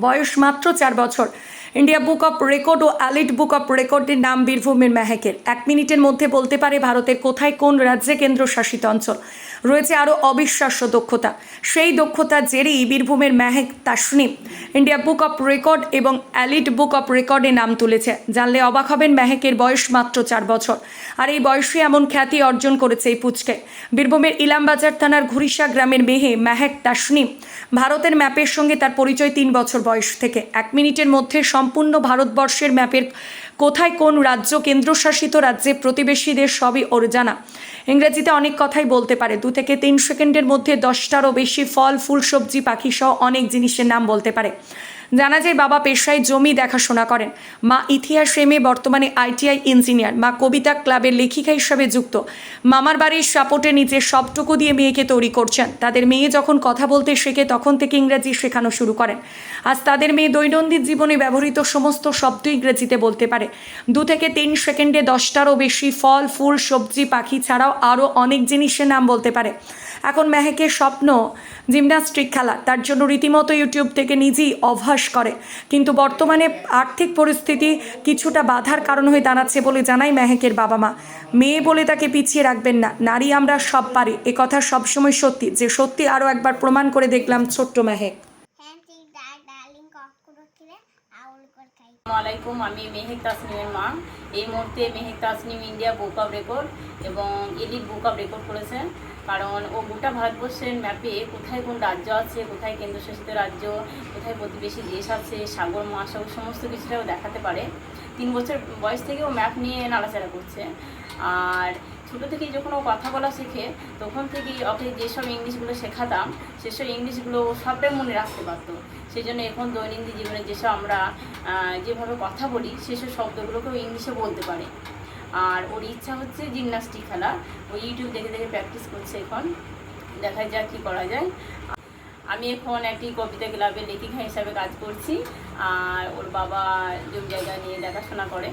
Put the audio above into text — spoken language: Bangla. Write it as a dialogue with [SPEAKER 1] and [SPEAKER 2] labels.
[SPEAKER 1] বয়স মাত্র চার বছর। ইন্ডিয়া বুক অফ রেকর্ড ও অ্যালিট বুক অফ রেকর্ডের নাম বীরভূমের মেহেকের এক মিনিটের মধ্যে বলতে পারে ভারতের কোথায় কোন রাজ্যে কেন্দ্রশাসিত অঞ্চল। রয়েছে আরও অবিশ্বাস্য দক্ষতা। সেই দক্ষতার জেরেই বীরভূমের Mehek Tasnim India book of record এবং অ্যালিট বুক অফ রেকর্ডে নাম তুলেছে। জানলে অবাক হবেন মেহেকের বয়স মাত্র চার বছর। আর এই বয়সে এমন খ্যাতি অর্জন করেছে এই পুচকে। বীরভূমের ইলামবাজার থানার ঘুরিশা গ্রামের মেহে মেহেক তাসনিম ভারতের ম্যাপের সঙ্গে তার পরিচয় তিন বছর বয়স থেকে। এক মিনিটের মধ্যে সম্পূর্ণ ভারতবর্ষের ম্যাপের কোথায় কোন রাজ্য কেন্দ্রশাসিত রাজ্যে প্রতিবেশী দেশ সবই ওর জানা ইংরেজিতে অনেক কথাই বলতে পারে। দু থেকে তিন সেকেন্ডের মধ্যে দশটারও বেশি ফল, ফুল, সবজি, পাখি সহ অনেক জিনিসের নাম বলতে পারে। জানা যায় বাবা পেশায় জমি দেখাশোনা করেন। মা ইতিহাস এমএ বর্তমানে আইটিআই ইঞ্জিনিয়ার। মা কবিতা ক্লাবের লেখিকা হিসাবে যুক্ত। মামার বাড়ির সাপোর্টে নিজের সবটুকু দিয়ে মেয়েকে তৈরি করছেন। তাদের মেয়ে যখন কথা বলতে শেখে, তখন থেকে ইংরেজি শেখানো শুরু করেন। আজ তাদের মেয়ে দৈনন্দিন জীবনে ব্যবহৃত সমস্ত শব্দ ইংরেজিতে বলতে পারে। দু থেকে তিন সেকেন্ডে দশটারও বেশি ফল, ফুল, সবজি, পাখি ছাড়াও আরও অনেক জিনিসের নাম বলতে পারে। এখন মেহেকের স্বপ্ন জিমনাস্টিক খেলা, তার জন্য রীতিমতো ইউটিউব থেকে নিজেই অভ্যাস করে। কিন্তু বর্তমানে আর্থিক পরিস্থিতি কিছুটা বাধার কারণ হয়ে দাঁড়াচ্ছে বলে জানাই মেহেকের বাবা মা মেয়ে বলে তাকে পিছিয়ে রাখবেন না, নারী আমরা সব পারি। এ কথা সবসময় সত্যি। যে সত্যি আরও একবার প্রমাণ করে দেখলাম ছোট্ট মেহেক।
[SPEAKER 2] আসসালামাইকুম আমি মেহেক তাসনিমের মা। এই মুহূর্তে Mehek Tasnim India book of record এবং এলিট বুক অফ রেকর্ড করেছেন কারণ ও গোটা ভারতবর্ষের ম্যাপে কোথায় কোন রাজ্য আছে, কোথায় কেন্দ্রশাসিত রাজ্য, কোথায় প্রতিবেশী দেশ আছে, সাগর, মহাসাগর, সমস্ত কিছুটা দেখাতে পারে। তিন বছর বয়স থেকে ও ম্যাপ নিয়ে নাড়াচাড়া করছে। আর ছোটো থেকেই যখন ও কথা বলা শেখে, তখন থেকেই ওকে যেসব ইংলিশগুলো শেখাতাম, সেসব ইংলিশগুলো সবটাই মনে রাখতে পারতো। সেই জন্য এখন দৈনন্দিন জীবনে যেসব আমরা যেভাবে কথা বলি, সেসব শব্দগুলোকে ও ইংলিশে বলতে পারে। আর ওর ইচ্ছা হচ্ছে জিমনাস্টিক খেলা। ও ইউটিউব দেখে দেখে প্র্যাকটিস করছে এখন। দেখা যাক কী করা যায়। আমি এখন একটি কবিতা ক্লাবের লেখিকা হিসাবে কাজ করছি। আর ওর বাবা জমি জায়গা নিয়ে দেখাশোনা করে।